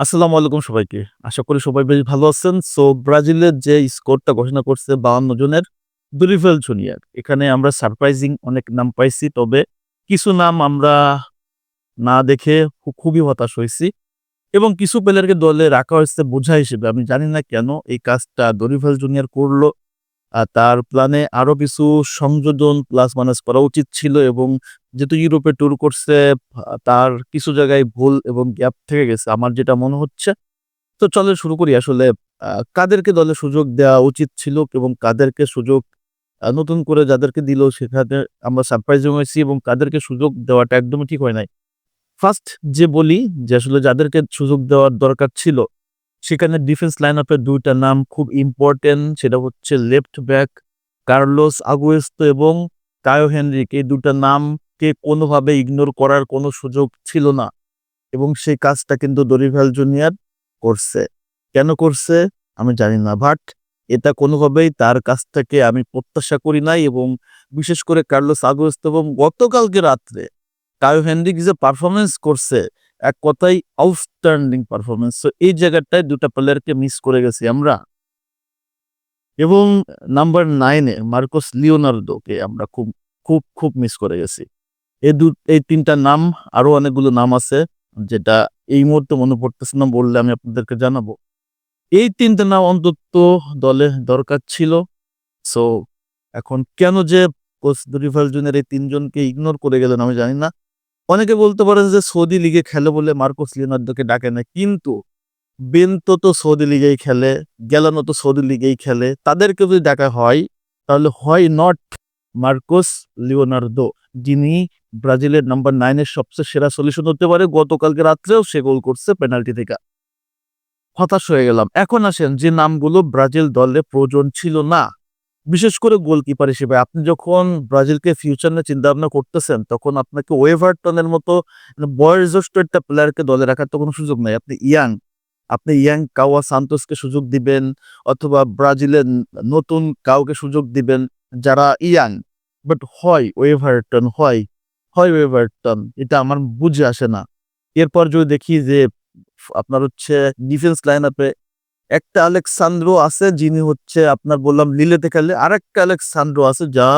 আসসালামু আলাইকুম সবাইকে। আশা করি সবাই বেশ ভালো আছেন। সো, ব্রাজিলের যে স্কোরটা ঘোষণা করছে ৫২ জনের দুরিফেল জুনিয়ার এখানে আমরা সারপ্রাইজিং অনেক নাম পাইছি। তবে কিছু নাম আমরা না দেখে খুবই হতাশ হয়েছি এবং কিছু প্লেয়ারকে দলে রাখা হয়েছে বোঝা হিসেবে। আমি জানি না কেন এই কাজটা দরিফেল জুনিয়র করল। আ তার প্ল্যানে আরও কিছু সংযোজন প্লাস মাইনাস করা উচিত ছিল এবং যেহেতু ইউরোপে ট্যুর করছে, তার কিছু জায়গায় ভুল এবং গ্যাপ থেকে গেছে আমার যেটা মনে হচ্ছে। তো চলে শুরু করি আসলে কাদেরকে দলে সুযোগ দেওয়া উচিত ছিল এবং কাদেরকে সুযোগ নতুন করে যাদেরকে দিল সেখানে আমরা সারপ্রাইজিং হয়েছি এবং কাদেরকে সুযোগ দেওয়াটা একদমই ঠিক হয় নাই। ফার্স্ট যে বলি যে আসলে যাদেরকে সুযোগ দেওয়ার দরকার ছিল সেখানে ডিফেন্স লাইনআপের ২ টা নাম খুব ইম্পোর্টেন্ট সেটা হচ্ছে লেফট ব্যাক কার্লোস আগুয়েস্তো এবং কায়ো হেনরিক এই দুটা নামকে কোনোভাবে ইগনোর করার কোনো সুযোগ ছিল না। এবং সেই কাজটা কিন্তু দরিফেল জুনিয়র করছে। কেন করছে আমি জানি না। বাট এটা কোনোভাবেই তার কাছ থেকে আমি প্রত্যাশা করি নাই এবং বিশেষ করে কার্লোস আগুয়েস্তো এবং গতকালকে রাত্রে কায়ো হেনরিক যে পারফরমেন্স করছে এক কথায় আউটস্ট্যান্ডিং পারফরমেন্স সো এই জায়গাটায় ২ টা প্লেয়ারকে মিস করে গেছি আমরা। এবং নাম্বার ৯ এ মার্কোস লিওনার্দোকে আমরা খুব, খুব, খুব মিস করে গেছি। এই দু এই ৩ টা নাম আরও অনেকগুলো নাম আছে যেটা এই মুহূর্তে মনে পড়তেছে না বললে আমি আপনাদেরকে জানাব। এই ৩ টা নাম অন্তত দলে দরকার ছিল। সো এখন কেন যে কোচ দরিফেল জুনিয়র এই তিনজনকে ইগনোর করে গেলেন আমি জানি না। অনেকে বলতে পারেন যে সৌদি লিগে খেলে বলে মার্কোস লিওনার্দোকে ডাকে না। কিন্তু বেনতো তো সৌদি লিগেই খেলে, গ্যালানো তো সৌদি লিগেই খেলে। তাদেরকে যদি ডাকা হয় তাহলে হয় নট মার্কোস লিওনার্দো যিনি ব্রাজিলের নাম্বার নাইনের সবচেয়ে সেরা সলিউশন হতে পারে। গতকালকে রাত্রেও সে গোল করছে পেনাল্টি থেকে। হতাশ হয়ে গেলাম। এখন আসেন যে নামগুলো ব্রাজিল দলে প্রয়োজন ছিল না। বিশেষ করে গোলকিপার হিসেবে আপনি যখন ব্রাজিলকে ফিউচার নিয়ে চিন্তা ভাবনা করতেছেন তখন আপনাকে ওয়েভারটনের মতো বয়োজ্যেষ্ঠ একটা প্লেয়ারকে দলে রাখার তো কোনো সুযোগ নাই। আপনি ইয়াং, আপনি ইয়াং কাওয়া সান্তোসকে সুযোগ দিবেন অথবা ব্রাজিলের নতুন কাউকে সুযোগ দিবেন যারা ইয়াং। বাট হয় ওয়েভারটন হয়, হয় ওয়েভারটন এটা আমার বুঝে আসে না। এরপর যদি দেখি যে আপনার হচ্ছে ডিফেন্স লাইনআপে একটা আলেক্সান্দ্রো আছে, যিনি হচ্ছে আপনার বললাম লিলেতে খেলে। আরেকটা আলেক্সান্দ্রো আছে, যা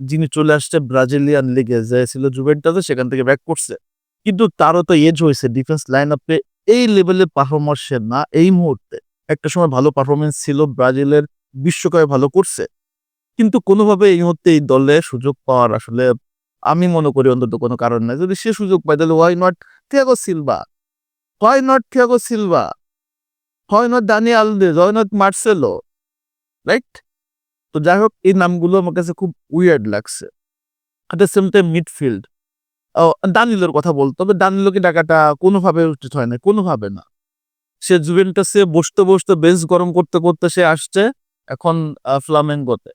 যিনি চলে আসছে ব্রাজিলিয়ান লিগে, যে জুভেন্টাসে, সেখান থেকে ব্যাক করছে। কিন্তু তারও তো এজ হয়েছে ডিফেন্স লাইন আপে এই লেভেলে পারফরমেন্স না এই মুহূর্তে। একটা সময় ভালো পারফরমেন্স ছিল, ব্রাজিলের বিশ্বকাপে ভালো করছে। কিন্তু কোনোভাবে এই মুহূর্তে এই দলে সুযোগ পাওয়ার আসলে আমি মনে করি অন্তত কোনো কারণ নাই। যদি সে সুযোগ পায়, তাহলে why not Thiago Silva? Why not Thiago Silva? Why not Dani Alves? Why not Marcelo? Right? তো যাই হোক এই নামগুলো আমার কাছে খুব উইয়ার্ড লাগছে। At the same time midfield দানিলোর কথা বলতে হবে। দানিলোকে ডাকাটা কোনোভাবে উচিত হয় নাই। কোনোভাবে না। সে জুভেন্টাসে বসতে, বসতে বেঞ্চ গরম করতে, করতে সে আসছে এখন ফ্লামেঙ্গোতে।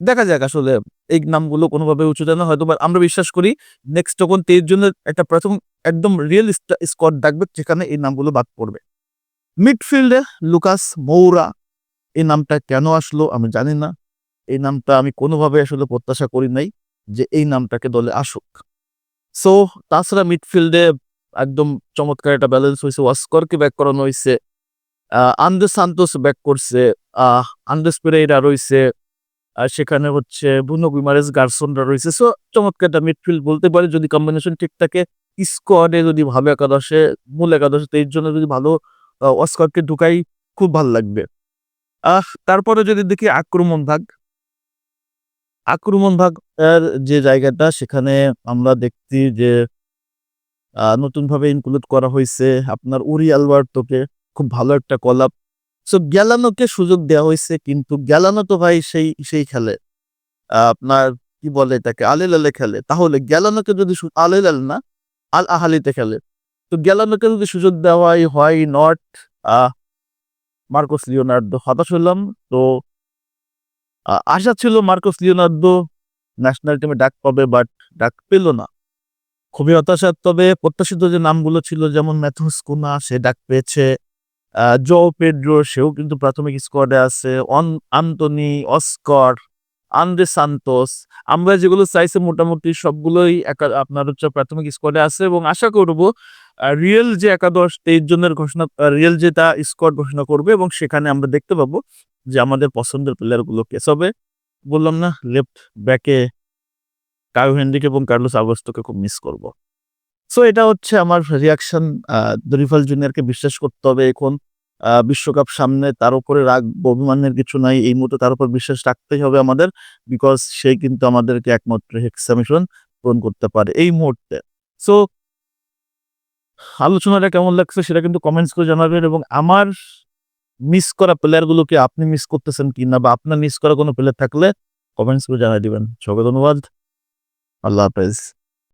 দেখা যাক আসলে এই নামগুলো কোনোভাবে উচিত হয় না। হয়তোবা আমরা বিশ্বাস করি নেক্সট যখন ২৩ জনের একটা প্রথম একদম রিয়েল স্কোয়াড ডাকবে যেখানে এই নামগুলো বাদ পড়বে। মিডফিল্ডে লুকাস মৌরা এই নামটা কেন আসলো আমি জানি না। এই নামটা আমি কোনোভাবে আসলে প্রত্যাশা করি নাই যে এই নামটাকে দলে আসুক। সো তাছাড়া মিডফিল্ডে একদম চমৎকার একটা ব্যালেন্স হইছে। ওয়াস্করকে ব্যাক করানো হইছে। আ আন্দ্রে সান্তোস ব্যাক করছে। আহ আন্দ্রেস পেরেইরা রয়েছে আর সেখানে হচ্ছে ব্রুনো গুইমারেস গার্সনরা রয়েছে সো চমৎকার একটা মিডফিল্ড বলতে পারে যদি কম্বিনেশন ঠিক থাকে। স্কোয়াডে যদি ভালো একাদশে, মূল একাদশে ২৩ জনে যদি ভালো আ ওয়াস্করকে ঢুকাই খুব ভালো লাগবে। আহ, তারপরে যদি দেখি আক্রমণ ভাগ আক্রমণ ভাগ যে জায়গাটা, সেখানে আমরা দেখছি যে নতুনভাবে ইনক্লুড করা হয়েছে আপনার উরি আলবার্তোকে। খুব ভালো একটা কলাপ সো গ্যালানোকে সুযোগ দেওয়া হয়েছে, কিন্তু গ্যালানো তো ভাই সেই সেই খেলে। আপনার কি বলে এটাকে আল হিলালে খেলে। তাহলে গ্যালানোকে যদি সু আল না আল আহালিতে খেলে। তো গ্যালানোকে যদি সুযোগ দেওয়া হয় নট মার্কোস লিওনার্দো হতাশ হলাম। তো আশা ছিল মার্কোস লিওনার্দো ন্যাশনাল টিমে ডাক পাবে বাট ডাক পেল না। খুবই হতাশার তবে প্রত্যাশিত যে নামগুলো ছিল যেমন ম্যাথুস কুনা সে ডাক পেয়েছে। জোও পেড্রো সেও কিন্তু প্রাথমিক স্কোয়াডে আছে। On Antony, Oscar, Andre Santos আমরা যেগুলো চাইছি মোটামুটি সবগুলোই আপনার হচ্ছে প্রাথমিক স্কোয়াডে আছে এবং আশা করব রিয়েল যে একাদশ তেইশ জনের ঘোষণা রিয়েল যে তা স্কোয়াড ঘোষণা করবে এবং সেখানে আমরা দেখতে পাবো যে আমাদের পছন্দের প্লেয়ারগুলো কে। তবে বললাম না লেফট ব্যাকে কায়ো হেনরিক এবং কার্লোস আগস্টোকে খুব মিস করব। সো এটা হচ্ছে আমার রিয়াকশন দরিফাল জুনিয়রকে বিশ্বাস করতে হবে এখন। বিশ্বকাপ সামনে তার উপরে রাখব অভিমানের কিছু নাই, এই মুহূর্তে তার উপর বিশ্বাস রাখতেই হবে আমাদের বিকজ সে কিন্তু আমাদেরকে একমাত্র হেক্সামিশন পূরণ করতে পারে এই মুহূর্তে। সো আলোচনাটা কেমন লাগছে সেটা কিন্তু কমেন্টস করে জানাবেন এবং আমার মিস করা প্লেয়ারগুলোকে আপনি মিস করতেছেন কি না বা আপনার মিস করা কোনো প্লেয়ার থাকলে কমেন্টস করে জানাই দিবেন। সবাই ধন্যবাদ। আল্লাহ হাফেজ।